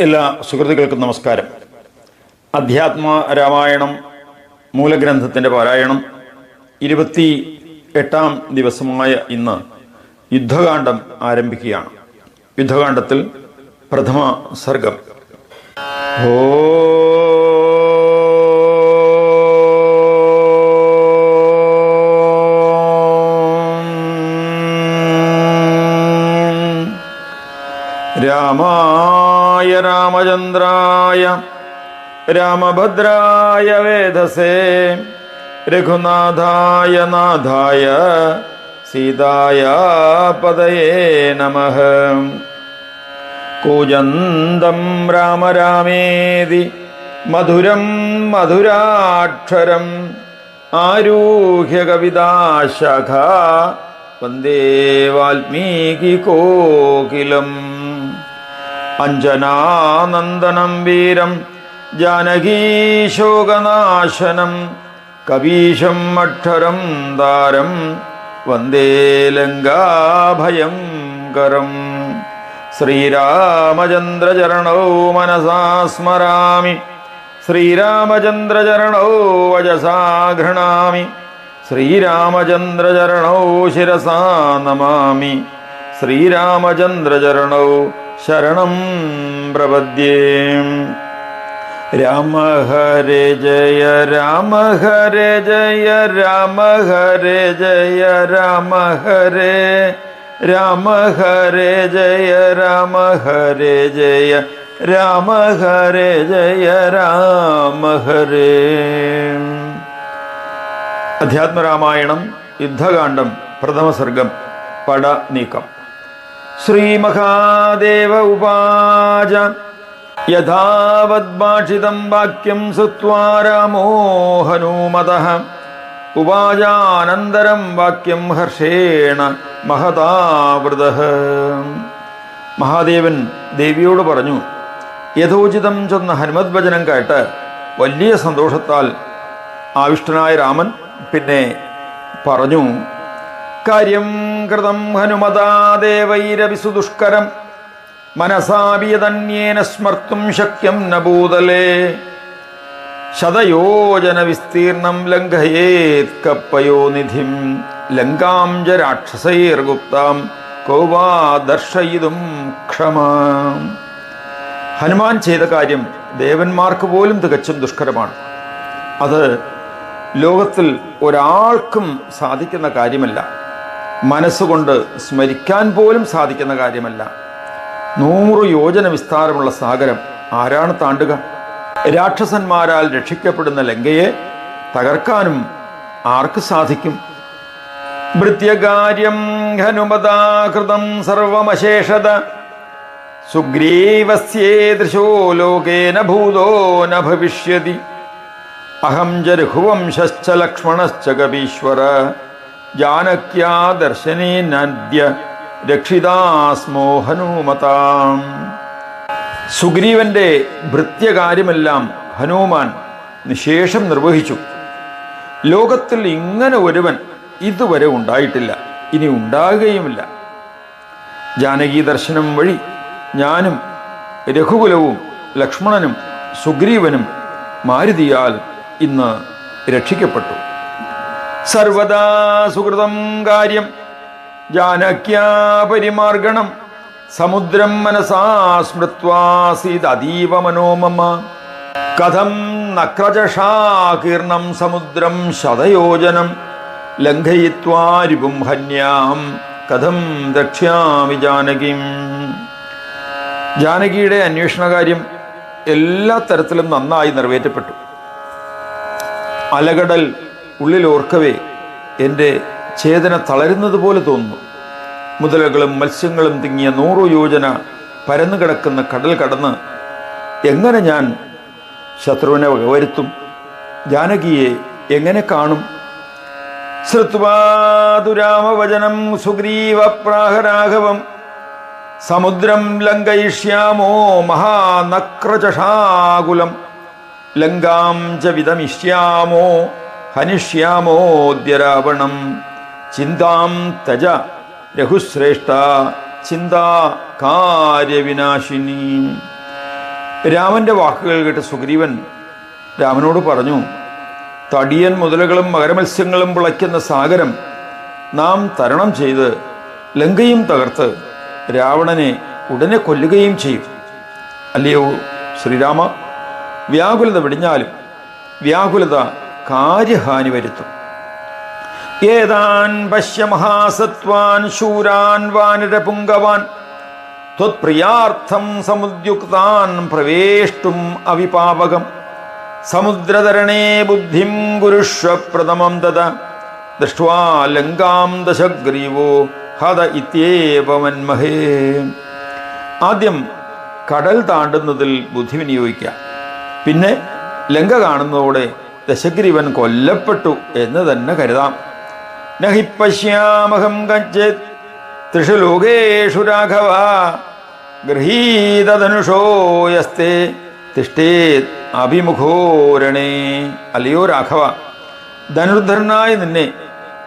എല്ലാ സുഹൃത്തുക്കൾക്കും നമസ്കാരം. അധ്യാത്മ രാമായണം മൂലഗ്രന്ഥത്തിന്റെ പാരായണം ഇരുപത്തി എട്ടാം ദിവസമായ ഇന്ന് യുദ്ധകാന്ഡം ആരംഭിക്കുകയാണ്. യുദ്ധകാന്ഡത്തിൽ പ്രഥമ സർഗം. ഓം രാമായ രാമചന്ദ്രായ രാമഭദ്രായ വേദസേ രഘുനാഥായ നാഥായ സീതായ പതയേ നമ. കൂജന്തം രാമ രാമേതി മധുരം മധുരാക്ഷരം ആരൂഹ്യ കവിതാശഖ വന്ദേ വാൽമീകി കോകിലം. അഞ്ജനാനന്ദനം വീരം ജാനകീശോകനാശനം കവീശം അക്ഷരം താരം വന്ദേ ലങ്കാഭയം കരം ശ്രീരാമചന്ദ്രചരണൗ മനസാ സ്മരാമി ശ്രീരാമചന്ദ്രചരണോ വജസാ ഗൃണാമി ശ്രീരാമചന്ദ്രചരണോ ശിരസാ നമാമി. ശ്രീരാമചന്ദ്രചരണൗ ശരണം പ്രപദ്യേ. രാമ ഹരേ ജയ രാമ ഹരേ ജയ രാമ ഹരേ ജയ രാമ ഹരേ രാമ ഹരേ ജയ രാമ ഹരേ ജയ രാമ ഹരേ ജയ രാമ ഹരേ. അധ്യാത്മരാമായണം യുദ്ധകാന്ഡം പ്രഥമ സർഗം പട നീക്കം. ശ്രീമഹാദേവ ഉപാച യഥാവദ്ഭാഷിതം വാക്യം ഹനൂമത. ഉപാചാനന്തരം വാക്യം ഹർഷേണ മഹതാവൃത. മഹാദേവൻ ദേവിയോട് പറഞ്ഞു യഥോചിതം ചെന്ന ഹനുമത് ഭജനം കേട്ട് വലിയ സന്തോഷത്താൽ ആവിഷ്ടനായ രാമൻ പിന്നെ പറഞ്ഞു കാര്യം കൃതം ഹനുമതാ ദേവൈരവിസു ദുഷ്കരം മനസാപിയതന്യേന സ്മർത്തും ശക്യം നഭൂതലേ ശതയോജന വിസ്തീർണം ലംഘയേത് കപ്പയോ നിധിം. ലങ്കാം രാക്ഷസൈർഗുപ്താം. കോവാ ദർശയിതും ക്ഷമാം. ഹനുമാൻ ചെയ്ത കാര്യം ദേവന്മാർക്ക് പോലും തികച്ചും ദുഷ്കരമാണ്. അത് ലോകത്തിൽ ഒരാൾക്കും സാധിക്കുന്ന കാര്യമല്ല. മനസ്സുകൊണ്ട് സ്മരിക്കാൻ പോലും സാധിക്കുന്ന കാര്യമല്ല. നൂറ് യോജന വിസ്താരമുള്ള സാഗരം ആരാണ് താണ്ടുക? രാക്ഷസന്മാരാൽ രക്ഷിക്കപ്പെടുന്ന ലങ്കയെ തകർക്കാനും ആർക്ക് സാധിക്കും? ഭൃത്യകാര്യം ഹനുമതാകൃതം സർവമശേഷത. സുഗ്രീവസ്യേ സുഗ്രീവസ്യേദൃശോ ലോകേന ഭൂതോ ന ഭവിഷ്യതി. അഹം ച രഘുവംശ്ച ലക്ഷ്മണശ്ച കപീശ്വര ജാനക്യാ രക്ഷിതാസ്മോ ഹനുമതാം സുഗ്രീവന്റെ ഭൃത്യകാര്യമെല്ലാം ഹനുമാൻ നിശേഷം നിർവഹിച്ചു. ലോകത്തിൽ ഇങ്ങനെ ഒരുവൻ ഇതുവരെ ഉണ്ടായിട്ടില്ല ഇനി ഉണ്ടാകുകയുമില്ല. ജാനകി ദർശനം വഴി ഞാനും രഘുകുലവും ലക്ഷ്മണനും സുഗ്രീവനും മാരുതിയാൽ ഇന്ന് രക്ഷിക്കപ്പെട്ടു. സർവദാ സുഹൃതം കാര്യം. ജാനക്യാ പരിമാർഗണം. സമുദ്രം മനസാ സ്മൃത്വാസീതീവ മനോമമ. കഥം നക്രചഷാകീർണം സമുദ്രം ശതയോജനം. ലംഘയിത്വാരിപും ഹന്യാം. കഥം ദക്ഷ്യാമി ജാനകിം. ജാനകിയുടെ അന്വേഷണകാര്യം എല്ലാ തരത്തിലും നന്നായി നിറവേറ്റപ്പെട്ടു. അലകടൽ ഉള്ളിലോർക്കവേ എന്റെ ഛേദന തളരുന്നത് പോലെ തോന്നുന്നു. മുതലകളും മത്സ്യങ്ങളും തിങ്ങിയ നൂറു യോജന പരന്നു കിടക്കുന്ന കടൽ കടന്ന് എങ്ങനെ ഞാൻ ശത്രുവിനെ വകവരുത്തും ജാനകിയെ എങ്ങനെ കാണും? ശ്രുത്വാതുരാമവചനം സുഗ്രീവപ്രാഹരാഘവം സമുദ്രം ലങ്കയിഷ്യാമോ മഹാനക്രചഷാകുലം ലങ്കാം ച വിതമിഷ്യാമോ ഹനിഷ്യാമോദ്യ രാവണം ചിന്താം തജ രഘുശ്രേഷ്ഠ ചിന്താ കാര്യവിനാശിനി. രാമന്റെ വാക്കുകൾ കേട്ട് സുഗ്രീവൻ രാമനോട് പറഞ്ഞു തടിയൻ മുതലകളും മകരമത്സ്യങ്ങളും വിളയ്ക്കുന്ന സാഗരം നാം തരണം ചെയ്ത് ലങ്കയും തകർത്ത് രാവണനെ ഉടനെ കൊല്ലുകയും ചെയ്യും. അല്ലയോ ശ്രീരാമ വ്യാകുലത വെടിഞ്ഞാലും വ്യാകുലത കാര്യഹാനി വരുത്തും. ഏതാൻ പശ്യ മഹാസത്വാൻ ശൂരാൻ വാനരപുങ്കവാൻ ത്വത്പ്രിയാർത്ഥം സമുദ്യുക്താൻ പ്രവേഷ്ടും അവിപാവകം. സമുദ്രതരണേ ബുദ്ധിം ഗുരുഷ്വപ്രഥമം തത ദൃഷ്ട്വാ ലങ്കാം ദശഗ്രീവോ ഹത ഇത്യേവമന്മഹേ ആദ്യം കടൽ താണ്ടുന്നതിൽ ബുദ്ധി വിനിയോഗിക്കുക. പിന്നെ ലങ്ക കാണുന്നതോടെ ദശഗ്രീവൻ കൊല്ലപ്പെട്ടു എന്ന് തന്നെ കരുതാം. നഹി പശ്യാമഹം കഞ്ചിത് ത്രിഷു ലോകേഷു രാഘവ ഗൃഹീതധനുഷോയസ്തേ തിഷ്ടേത് അഭിമുഖോരണേ അല്ലയോ രാഘവ ധനുർധരനായ നിന്നെ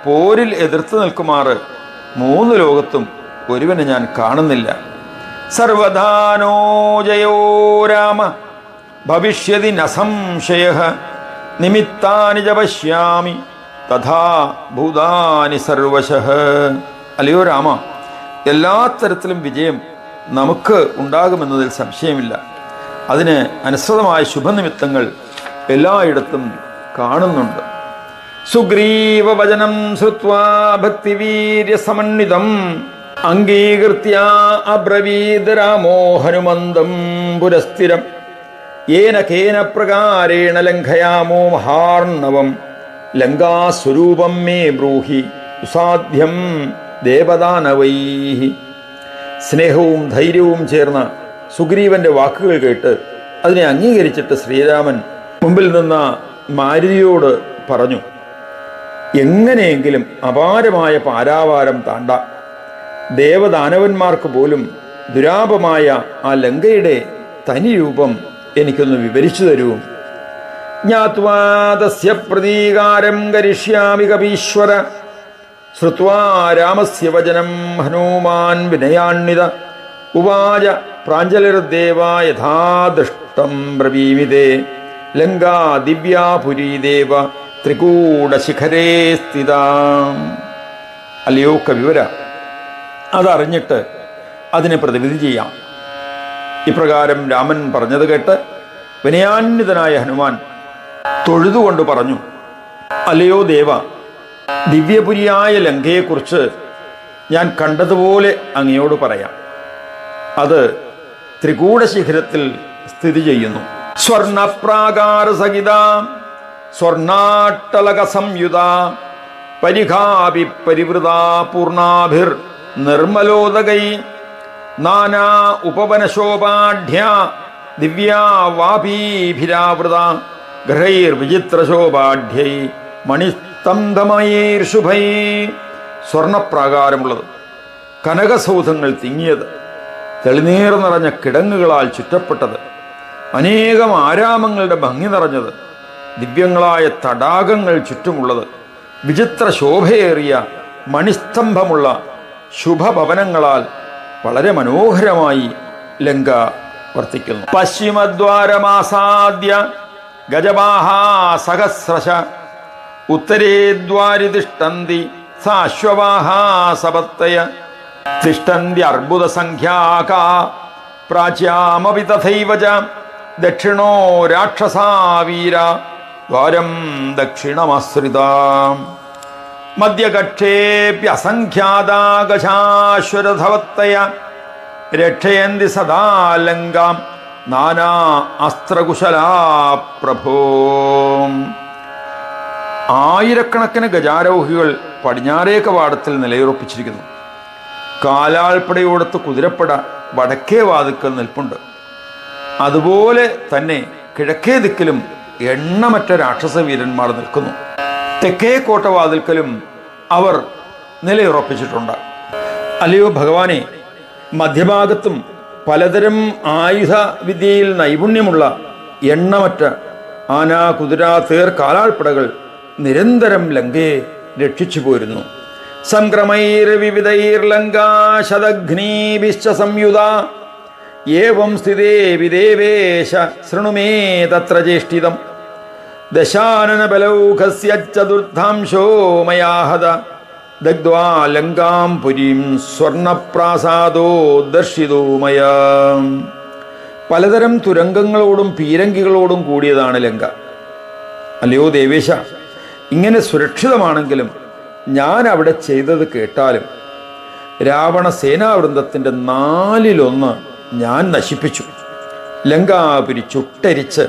പോരിൽ എതിർത്ത് നിൽക്കുമാറ് മൂന്ന് ലോകത്തും ഒരുവനെ ഞാൻ കാണുന്നില്ല. സർവധാനോ ജയോ രാമ ഭവിഷ്യതി നസംശയ നിമിത്താനി ച പശ്യാമി തഥാ ഭൂതാനി സർവശഃ. അല്ലയോ രാമ എല്ലാ തരത്തിലും വിജയം നമുക്ക് ഉണ്ടാകുമെന്നതിൽ സംശയമില്ല. അതിന് അനുസൃതമായ ശുഭനിമിത്തങ്ങൾ എല്ലായിടത്തും കാണുന്നുണ്ട്. സുഗ്രീവവചനം ശ്രുത്വാ ഭക്തിവീര്യസമന്വിതം അംഗീകൃത്യ അബ്രവീത് രാമോ ഹനുമന്തം പുരസ്ഥിരം. ഏന കേന പ്രകാരേണ ലംഘയാമോ മഹാർണവം. ലങ്കാസ്വരൂപം മേ ബ്രൂഹി ഉസാധ്യം ദേവദാനവൈ. സ്നേഹവും ധൈര്യവും ചേർന്ന സുഗ്രീവന്റെ വാക്കുകൾ കേട്ട് അതിനെ അംഗീകരിച്ചിട്ട് ശ്രീരാമൻ മുമ്പിൽ നിന്ന മാരുതിയോട് പറഞ്ഞു എങ്ങനെയെങ്കിലും അപാരമായ പാരാവാരം താണ്ട. ദേവദാനവന്മാർക്ക് പോലും ദുരാപമായ ആ ലങ്കയുടെ തനി രൂപം എനിക്കൊന്ന് വിവരിച്ചു തരൂ. ജ്ഞാത്വാദസ്യ പ്രതീകാരം കരിഷ്യാമി കപീശ്വര. ശ്രുത്വാ രാമസ്യ വചനം ഹനുമാൻ വിനയാന്വിത. ഉവാച പ്രാഞ്ജലിർദേവ യഥാദൃഷ്ടം ബ്രവീമിതേ ലങ്കാ ദിവ്യാപുരീ ദേവ ത്രികൂടശിഖരേ സ്ഥിത. അല്ലയോ കവിവര അതറിഞ്ഞിട്ട് അതിനെ പ്രതിവിധി ചെയ്യാം. ഇപ്രകാരം രാമൻ പറഞ്ഞത് കേട്ട് വിനയാന്വിതനായ ഹനുമാൻ തൊഴുതുകൊണ്ട് പറഞ്ഞു അലയോ ദേവ ദിവ്യപുരിയായ ലങ്കയെക്കുറിച്ച് ഞാൻ കണ്ടതുപോലെ അങ്ങയോട് പറയാം. അത് ത്രികൂടശിഖരത്തിൽ സ്ഥിതി ചെയ്യുന്നു. സ്വർണപ്രാകാര സഹിത സ്വർണാട്ടലക സംയുത പരിഹാപി പരിവൃത പൂർണാഭിർ നിർമ്മലോദകൈ നാനാ ഉപവനശോപാഢ്യ ദിവ്യാവാപീഭിരാവൃത ഗ്രഹൈർവിചിത്രശോപാഢ്യൈ മണിസ്തംഭമയീർഷുഭൈ സ്വർണപ്രാകാരമുള്ളത് കനകസൗധങ്ങൾ തിങ്ങിയത് തെളിനീർ നിറഞ്ഞ കിടങ്ങുകളാൽ ചുറ്റപ്പെട്ടത് അനേകം ആരാമങ്ങളുടെ ഭംഗി നിറഞ്ഞത് ദിവ്യങ്ങളായ തടാകങ്ങൾ ചുറ്റുമുള്ളത് വിചിത്ര ശോഭയേറിയ മണിസ്തംഭമുള്ള ശുഭഭവനങ്ങളാൽ വളരെ മനോഹരമായി ലങ്ക വർത്തിക്കുന്നു. പശ്ചിമദ്വാരമാസാദ്യ ഗജവാഹാസഹസ്രശ ഉത്തരേ ദ്വാരി തിഷ്ടന്തി സാശ്വവാഹാസപത്തയ തിഷ്ടന്തി അർബുദ സംഖ്യാക പ്രാച്യാമപി തഥൈവ ദക്ഷിണോ രാക്ഷസാവീര ദ്വാരം ദക്ഷിണമാശ്രിതാം. മധ്യകക്ഷേപ്യസംഖ്യാതാകശാശ്വരധവത്തയ രക്ഷയന്തി സദാലങ്കാം നാനാ അസ്ത്രകുശലാ പ്രഭോ. ആയിരക്കണക്കിന് ഗജാരോഹികൾ പടിഞ്ഞാറേ കവാടത്തിൽ നിലയുറപ്പിച്ചിരിക്കുന്നു. കാലാൾപ്പടയോടത്ത് കുതിരപ്പട വടക്കേ വാതുക്കൽ നിൽപ്പുണ്ട്. അതുപോലെ തന്നെ കിഴക്കേ ദിക്കിലും എണ്ണമറ്റ രാക്ഷസ വീരന്മാർ നിൽക്കുന്നു. തെക്കേ കോട്ടവാതിൽക്കലും അവർ നിലയുറപ്പിച്ചിട്ടുണ്ട്. അല്ലയോ ഭഗവാനെ മധ്യഭാഗത്തും പലതരം ആയുധ വിദ്യയിൽ നൈപുണ്യമുള്ള എണ്ണമറ്റ ആന കുതിര തേർ കാലാൾപ്പടകൾ നിരന്തരം ലങ്കയെ രക്ഷിച്ചു പോരുന്നു. സംക്രമൈർ വിവിധൈർ ലങ്കാ ശതഘ്നീഭിശ്ച സംയുത സ്ഥിതേ വിദേവേശ ശൃണുമേ തത്ര ചേഷ്ടിതം ദശാനന ബലൗഖസ്യ ചതുർത്ഥാംശോ മയാഹത. ദഗ്ധ്വാ ലങ്കാം പുരീം സ്വർണപ്രാസാദോ ദർശിതോ മയാ. പലതരം തുരങ്കങ്ങളോടും പീരങ്കികളോടും കൂടിയതാണ് ലങ്ക. അല്ലയോ ദേവേശ ഇങ്ങനെ സുരക്ഷിതമാണെങ്കിലും ഞാൻ അവിടെ ചെയ്തത് കേട്ടാലും രാവണ സേനാവൃന്ദത്തിന്റെ നാലിലൊന്ന് ഞാൻ നശിപ്പിച്ചു. ലങ്കാപുരി ചുട്ടരിച്ച്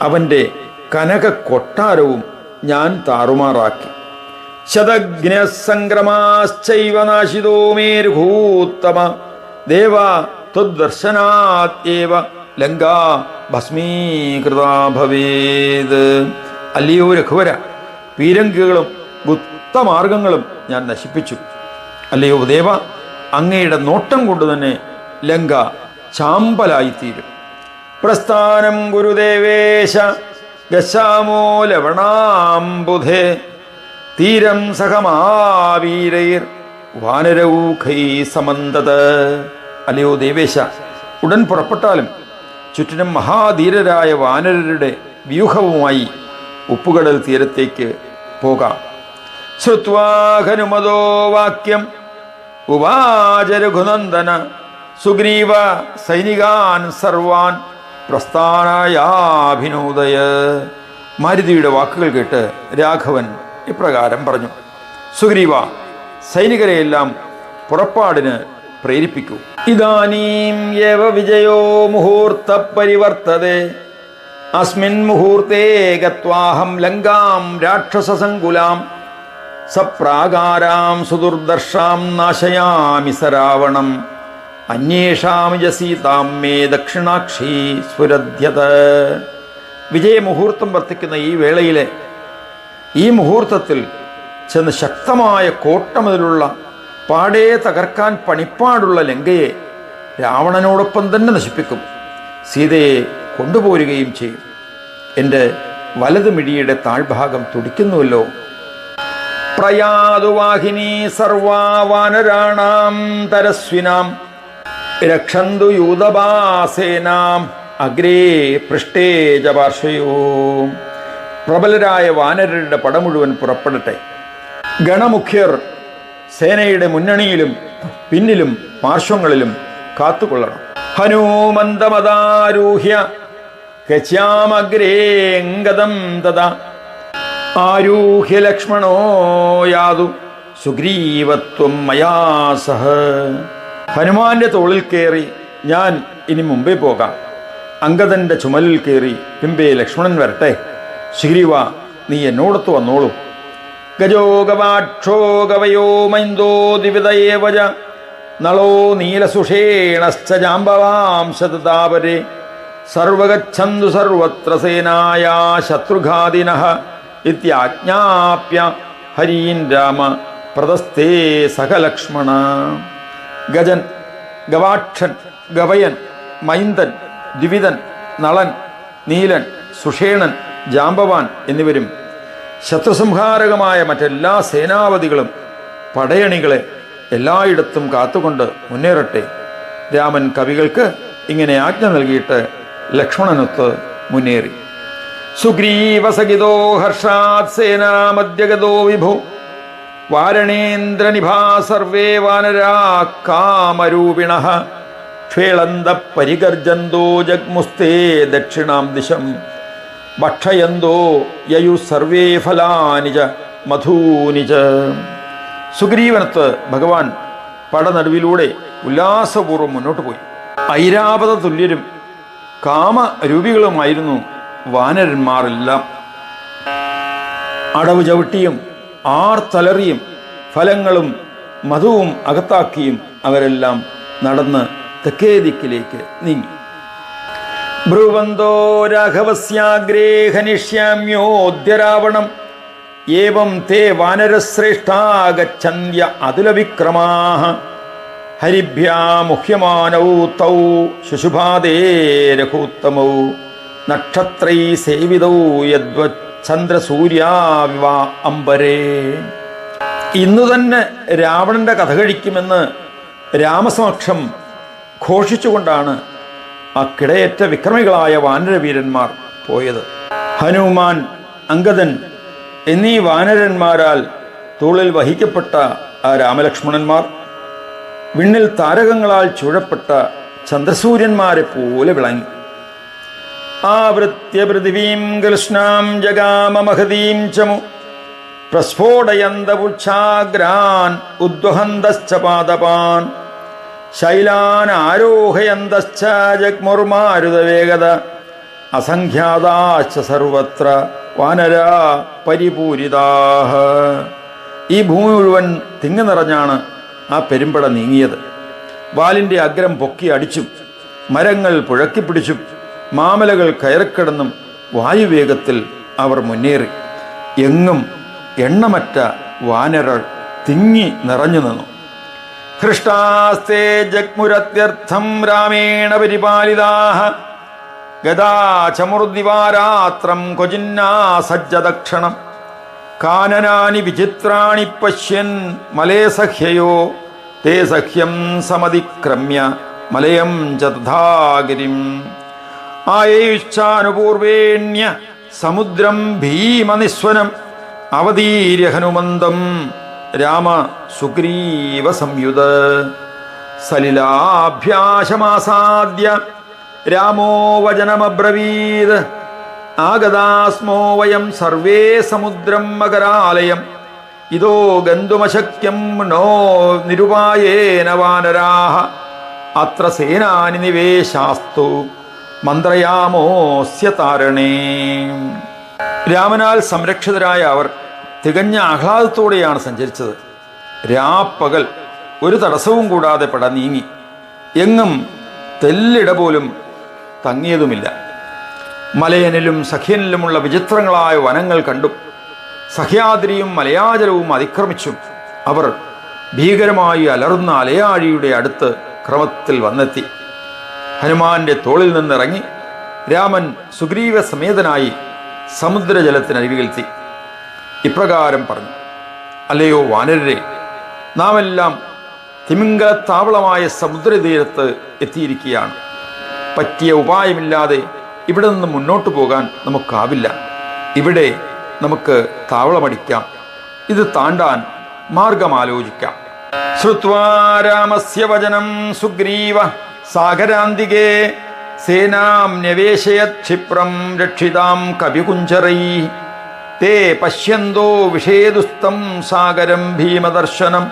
അവന്റെ കനക കൊട്ടാരവും ഞാൻ താറുമാറാക്കി. ശതഘ്നസംക്രമാശ്ചൈവ നാശിതോ മേരുഭൂത്തമ ദേവ ത്വദ്ദർശനാത്യേവ ലങ്ക ഭസ്മീകൃതാ അല്ലയോ രഘുവര പീരങ്കികളും ഗുപ്തമാർഗങ്ങളും ഞാൻ നശിപ്പിച്ചു. അല്ലയോ ദേവ അങ്ങയുടെ നോട്ടം കൊണ്ട് തന്നെ ലങ്ക ചാമ്പലായിത്തീരും. പ്രസ്ഥാനം ഗുരുദേവേശ. ഗശാമോ ലവണാംബുധേ തീരം സഹമാവീരൈർ വാനരൗഖൈ സമന്തത്. അല്ലയോ ദേവേശ ഉടൻ പുറപ്പെട്ടാലും ചുറ്റിനും മഹാധീരരായ വാനരരുടെ വ്യൂഹവുമായി ഉപ്പുകടൽ തീരത്തേക്ക് പോകാം. ശ്രുത്വാഹനുമതോ വാക്യം ഉവാച രഘുനന്ദന സുഗ്രീവ സൈനികാൻ സർവാൻ. പ്രസ്ഥാനായാഭിനോദയ. മാരുതിയുടെ വാക്കുകൾ കേട്ട് രാഘവൻ ഇപ്രകാരം പറഞ്ഞു സുഗ്രീവ സൈനികരെയെല്ലാം പുറപ്പാടിന് പ്രേരിപ്പിക്കൂ. ഇതാനീം യവ വിജയോ മുഹൂർത്ത പരിവർത്തതേ. അസ്മിൻ മുഹൂർത്തേ ഗത്വാഹം ലങ്കാം രാക്ഷസസങ്കുലാം സപ്രാകാരാം സുദുർദർശാം നാശയാമി സരാവണം. അന്വേഷാമി താം മേ ദക്ഷിണാക്ഷി സ്ഫുരദ്യത വിജയമുഹൂർത്തം വർത്തിക്കുന്ന ഈ വേളയിലെ ഈ മുഹൂർത്തത്തിൽ ചെന്ന് ശക്തമായ കോട്ടമതിലുള്ള പാടേ തകർക്കാൻ പണിപ്പാടുള്ള ലങ്കയെ രാവണനോടൊപ്പം തന്നെ നശിപ്പിക്കും. സീതയെ കൊണ്ടുപോരുകയും ചെയ്യും. എന്റെ വലത് മിഴിയുടെ താഴ്ഭാഗം തുടിക്കുന്നുവല്ലോ. പ്രയാതുവാഹിനി സർവാവാനരാണാം തരസ്വിനാം രക്ഷന്തു യൂതബാസേനാം അഗ്രേ പൃഷ്ടേ പാർശ്വയോ പ്രബലരായ വാനരരുടെ പട മുഴുവൻ പുറപ്പെടട്ടെ. ഗണമുഖ്യർ സേനയുടെ മുന്നണിയിലും പിന്നിലും പാർശ്വങ്ങളിലും കാത്തുകൊള്ളണം. ഹനുമന്തമതാരൂഹ്യ കച്ചാമഗ്രേങ്കതം തഥാ. ആരൂഹ്യ ലക്ഷ്മണോ യാതു സുഗ്രീവത്വം മയാ സഹ. ഹനുമാന്റെ തോളിൽ കയറി ഞാൻ ഇനി മുമ്പേ പോകാം. അങ്കദന്റെ ചുമലിൽ കയറി പിമ്പേ ലക്ഷ്മണൻ വരട്ടെ. ശ്രീവ നീ എന്നോടത്ത് വന്നോളൂ. ഗജോ ഗവയോ മൈന്ദോ ദിവിതയേവജ നളോ നീലസുഷേണശ്ച സർവഗന്തു സർവഗച്ഛന്തു സർവത്ര സേനായ ശത്രുഘാതിന ഇത്യാജ്ഞാപ്യ ഹരീൻ രാമ പ്രദസ്തേ സഹലക്ഷ്മണ. ഗജൻ ഗവാക്ഷൻ ഗവയൻ മൈന്ദൻ ദ്വിവിതൻ നളൻ നീലൻ സുഷേണൻ ജാമ്പവാൻ എന്നിവരും ശത്രുസംഹാരകമായ മറ്റെല്ലാ സേനാപതികളും പടയണികളെ എല്ലായിടത്തും കാത്തുകൊണ്ട് മുന്നേറട്ടെ. രാമൻ കവികൾക്ക് ഇങ്ങനെ ആജ്ഞ നൽകിയിട്ട് ലക്ഷ്മണനൊത്ത് മുന്നേറി. സുഗ്രീവസഹിതോ ഹർഷാത് സേനാമദ്യഗതോ വിഭു വാരണേന്ദ്രനിഭാ സർവേ വാനരാ കാമരൂപിണ ക്ഷേളന്ത പരിഗർജന്തോ ജഗ്മുസ്തേ ദക്ഷിണാം ദിശം ഭക്ഷയന്തോ യയു സർവേ ഫലാനിജ മധൂനിജ സുഗ്രീവനത്ത് ഭഗവാൻ പടനടുവിലൂടെ ഉല്ലാസപൂർവം മുന്നോട്ട് പോയി. ഐരാവത തുല്യരും കാമരൂപികളുമായിരുന്നു വാനരന്മാരെല്ലാം. അടവ് ചവിട്ടിയും ആർത്തലറിയും ഫലങ്ങളും മധുവും അകത്താക്കിയും അവരെല്ലാം നടന്ന് തെക്കേ ദിക്കിലേക്ക് നീങ്ങി. ബ്രുവന്തോ രാഘവസ്യാഗ്രേഹനിഷ്യാമ്യോദ്യരാവണം രാവണം ഏവം തേ വാനരശ്രേഷ്ഠാഗച്ഛന്യ അതുലവിക്രമാ ഹരിഭ്യാമുഹ്യമാനൗ തൗ ശുശുഭാദേ രഘൂത്തമൗ. നക്ഷത്രൈ സേവിതൗ യദ്വചന്ദ്രസൂര്യാവിവ അംബരേ. ഇന്നു തന്നെ രാവണന്റെ കഥ കഴിക്കുമെന്ന് രാമസമക്ഷം ഘോഷിച്ചുകൊണ്ടാണ് ആ കിടയേറ്റ വിക്രമികളായ വാനരവീരന്മാർ പോയത്. ഹനുമാൻ അങ്കദൻ എന്നീ വാനരന്മാരാൽ തോളിൽ വഹിക്കപ്പെട്ട ആ രാമലക്ഷ്മണന്മാർ വിണ്ണിൽ താരകങ്ങളാൽ ചുഴപ്പെട്ട ചന്ദ്രസൂര്യന്മാരെ പോലെ വിളങ്ങി. ആവൃത്യ പൃഥിവീം കൃഷ്ണാം ജഗാമഹതീം ചമു പ്രസ്ഫോടയന്തപുച്ഛാഗ്രാൻ ഉദ്വഹന്തശ്ച പാദപാൻ. ശൈലാൻ ആരോഹയന്തശ്ച ജഗ്മുർമാരുതവേഗത അസംഖ്യാതാശ്ച സർവത്ര വാനരാ പരിപൂരിതാഹ. ഈ ഭൂമി മുഴുവൻ തിങ്ങി നിറഞ്ഞാണ് ആ പെരുമ്പട നീങ്ങിയത്. വാലിന്റെ അഗ്രം പൊക്കി അടിച്ചും മരങ്ങൾ പുഴക്കിപ്പിടിച്ചും മാമലകൾ കയറിക്കിടന്നും വായുവേഗത്തിൽ അവർ മുന്നേറി. എങ്ങും എണ്ണമറ്റ വാനരൾ തിങ്ങി നിറഞ്ഞു നിന്നു. ഹൃഷ്ടാസ്തേ ജഗ്മുരത്യർത്ഥം രാമേണ പരിപാലിതാഹ. ഗതാചമുർദിവാരാത്രം ക്വചിന്നാ സജ്ജദക്ഷണം. കാനനാനി വിചിത്രാണി പശ്യൻ മലേ സഹ്യയോ തേ സഖ്യം സമതിക്രമ്യ മലയം ച ആയേശ്ചാനുപൂർവേണ്യ സമുദ്രം ഭീമനിസ്വനം അവതീര്യ ഹനുമന്തം രാമ സുഗ്രീവ സംയുത. സലിലാഭ്യാശമാസാദ്യ രാമോ വചനമബ്രവീത്. ആഗതാസ്മോ വയം സർവേ സമുദ്രം മകരാലയം. ഇതോ ഗന്തുമശക്യം നോ നിരുപായേന വാനരാഹ. അത്ര സേനാനി നിവേശാസ്തു. മന്ത്രയാമോസ്യ താരണേ. രാമനാൽ സംരക്ഷിതരായ അവർ തികഞ്ഞ ആഹ്ലാദത്തോടെയാണ് സഞ്ചരിച്ചത്. രാപ്പകൽ ഒരു തടസ്സവും കൂടാതെ പട നീങ്ങി എങ്ങും തെല്ലിട പോലും തങ്ങിയതുമില്ല. മലയനിലും സഖ്യനിലുമുള്ള വിചിത്രങ്ങളായ വനങ്ങൾ കണ്ടും സഹ്യാദ്രിയും മലയാചലവും അതിക്രമിച്ചും അവർ ഭീകരമായി അലർന്ന അലയാഴിയുടെ അടുത്ത് ക്രമത്തിൽ വന്നെത്തി. ഹനുമാന്റെ തോളിൽ നിന്നിറങ്ങി രാമൻ സുഗ്രീവ സമേതനായി സമുദ്രജലത്തിനരികിലെത്തി ഇപ്രകാരം പറഞ്ഞു അല്ലയോ വാനരരെ നാം എല്ലാം തിമിംഗലത്താവളമായ സമുദ്രതീരത്ത് എത്തിയിരിക്കുകയാണ്. പറ്റിയ ഉപായമില്ലാതെ ഇവിടെ നിന്ന് മുന്നോട്ട് പോകാൻ നമുക്കാവില്ല. ഇവിടെ നമുക്ക് താവളമടിക്കാം. ഇത് താണ്ടാൻ മാർഗമാലോചിക്കാം. ശ്രുവാ രാമസ്യ വചനം സുഗ്രീവ സാഗരാന്തികേ സേനാം ന്യവേശയത് ക്ഷിപ്രം രക്ഷിതാം കവികുഞ്ചറൈ തേ പശ്യന്തോ വിഷേദുസ്തം സാഗരം ഭീമദർശനം.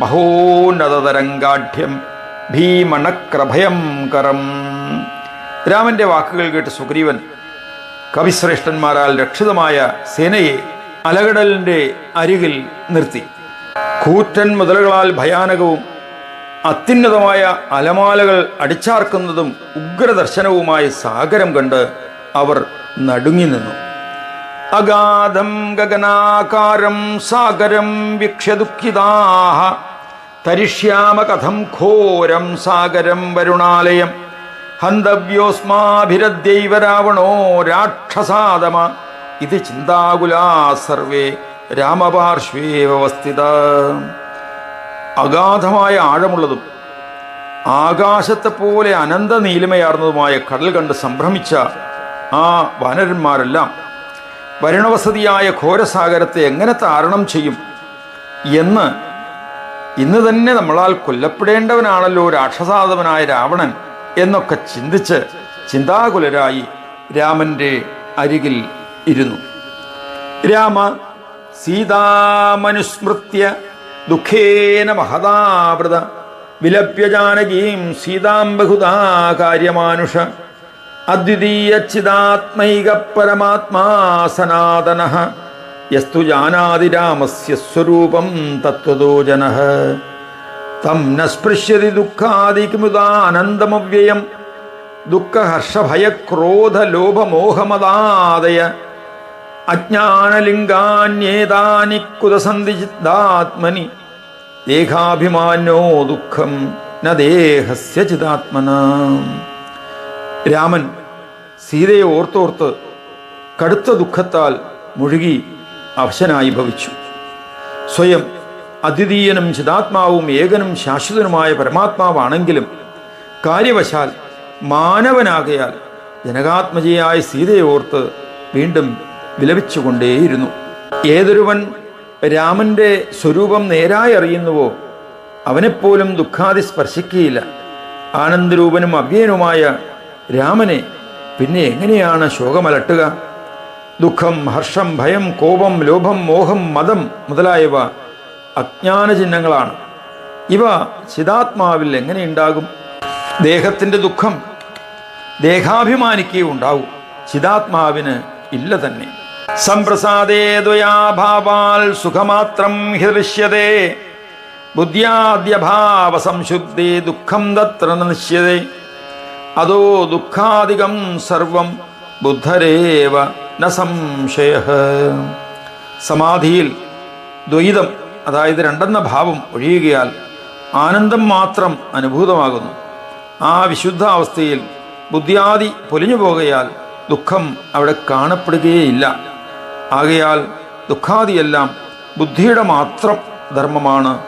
മഹോന്നതതരംഗാഠ്യം ഭീമണക്രഭയം കരം. രാമന്റെ വാക്കുകൾ കേട്ട് സുഗ്രീവൻ കവിശ്രേഷ്ഠന്മാരാൽ രക്ഷിതമായ സേനയെ അലകടലിന്റെ അരികിൽ നിർത്തി. കൂറ്റൻ മുതലുകളാൽ ഭയാനകവും അത്യുന്നതമായ അലമാലകൾ അടിച്ചാർക്കുന്നതും ഉഗ്രദർശനവുമായ സാഗരം കണ്ട് അവർ നടുങ്ങി നിന്നു. അഗാധം ഗഗനാകാരം സാഗരം വിക്ഷദുഃഖിതാഹ തരിഷ്യാമ കഥം ഘോരം സാഗരം വരുണാലയം. ഹന്തവ്യോസ്മാഭിരദ്യൈവ രാവണോ രാക്ഷസാദമ. ഇത് ചിന്താകുലാ സർവേ രാമപാർശ്വേവസ്ഥിത അഗാധമായ ആഴമുള്ളതും ആകാശത്തെ പോലെ അനന്ത നീലിമയാർന്നതുമായ കടൽ കണ്ട് സംഭ്രമിച്ച ആ വാനരന്മാരെല്ലാം വരുണവസതിയായ ഘോരസാഗരത്തെ എങ്ങനെ താരണം ചെയ്യും എന്ന് ഇന്ന് തന്നെ നമ്മളാൽ കൊല്ലപ്പെടേണ്ടവനാണല്ലോ രാക്ഷസാധവനായ രാവണൻ എന്നൊക്കെ ചിന്തിച്ച് ചിന്താകുലരായി രാമന്റെ അരികിൽ ഇരുന്നു. രാമ സീതാമനുസ്മൃത്യ ദുഃഖേന മഹതാവൃത. വിലപ്യ ജാനകീം സീതാം ബഹുതാ കാര്യമാനുഷ. അദ്വിതീയ ചിതാത്മൈക പരമാത്മാ സനാതന. യസ്തു ജാനാതി രാമസ്യ സ്വരൂപം തത്വതോ ജന. തം ന സ്പൃശ്യതി ദുഃഖാദിമുദാനന്ദമവ്യയം ദുഃഖഹർഷഭയക്രോധലോഭമോഹമദാദയ. അജ്ഞാനലിംഗാന്യേതാനി കുതസന്ധി ചിത്താത്മനി ദേഹാഭിമാനോ ദുഃഖം ന ദേഹസ്യ ചിതാത്മന. രാമൻ സീതയെ ഓർത്തോർത്ത് കടുത്ത ദുഃഖത്താൽ മുഴുകി അവശനായി ഭവിച്ചു. സ്വയം അദ്വിതീയനും ചിതാത്മാവും ഏകനും ശാശ്വതനുമായ പരമാത്മാവാണെങ്കിലും കാര്യവശാൽ മാനവനാകയാൽ ജനകാത്മജയായ സീതയെ ഓർത്ത് വീണ്ടും വിലപിച്ചുകൊണ്ടേയിരുന്നു. ഏതൊരുവൻ രാമന്റെ സ്വരൂപം നേരായി അറിയുന്നുവോ? അവനെപ്പോലും ദുഃഖാതി സ്പർശിക്കുകയില്ല. ആനന്ദരൂപനും അവ്യനുമായ രാമനെ പിന്നെ എങ്ങനെയാണ് ശോകമലട്ടുക? ദുഃഖം ഹർഷം ഭയം കോപം ലോഭം മോഹം മതം മുതലായവ അജ്ഞാന ചിഹ്നങ്ങളാണ് ഇവ ചിതാത്മാവിൽ എങ്ങനെയുണ്ടാകും ദേഹത്തിന്റെ ദുഃഖം ദേഹാഭിമാനിക്കേ ഉണ്ടാവും. ചിതാത്മാവിന് ഇല്ല തന്നെ. സംപ്രസാദേ ദ്വയാഭാവാൽ സുഖമാത്രം ഹൃഷ്യതേ ബുദ്ധ്യാദ്യഭാവ സംശുദ്ധി ദുഃഖം തത്ര നിശ്യതേ അതോ ദുഃഖാധികം സർവം ബുദ്ധരേവ ന സംശയ. സമാധിയിൽ ദ്വൈതം അതായത് രണ്ടെന്ന ഭാവം ഒഴിയുകയാൽ ആനന്ദം മാത്രം അനുഭൂതമാകുന്നു. ആ വിശുദ്ധ അവസ്ഥയിൽ ബുദ്ധിയാദി പൊലിഞ്ഞു പോകയാൽ ദുഃഖം അവിടെ കാണപ്പെടുകയേയില്ല. ആകയാൽ ദുഃഖാദിയെല്ലാം ബുദ്ധിയുടെ മാത്രം ധർമ്മമാണ്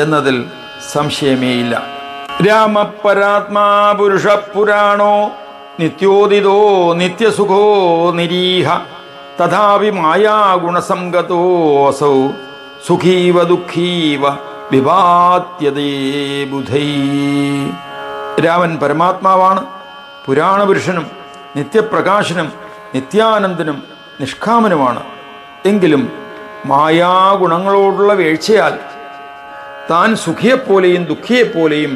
എന്നതിൽ സംശയമേയില്ല. രാമപരാത്മാ പുരുഷ പുരാണോ നിത്യോദിതോ നിത്യസുഖോ നിരീഹ തഥാപി മായാഗുണസംഗതോസൗ സുഖീവ ദുഃഖീവ വിവാത്യതേ ബുധൈ. രാമൻ പരമാത്മാവാണ് പുരാണപുരുഷനും നിത്യപ്രകാശനും നിത്യാനന്ദനും നിഷ്കാമനുമാണ്. എങ്കിലും മായാഗുണങ്ങളോടുള്ള വീഴ്ചയാൽ താൻ സുഖിയെപ്പോലെയും ദുഃഖിയെപ്പോലെയും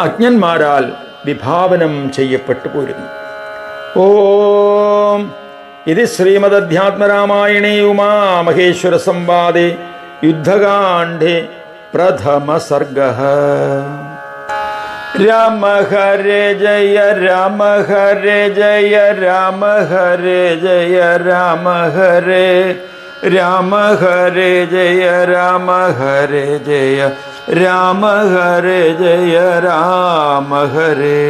അജ്ഞന്മാരാൽ വിഭാവനം ചെയ്യപ്പെട്ടു പോരുന്നു. ഓം ഇത് ശ്രീമദധ്യാത്മരാമായണേ ഉമാമഹേശ്വര സംവാദേ യുദ്ധകാണ്ഡേ പ്രഥമ സർഗ. രാമ ഹരേ ജയ രാമ ഹരേ ജയ രാമ ഹരേ ജയ രാമ ഹരേ. രാമ ഹരേ ജയ രാമ ഹരേ ജയ രാമ ഹരേ ജയ രാമ ഹരേ.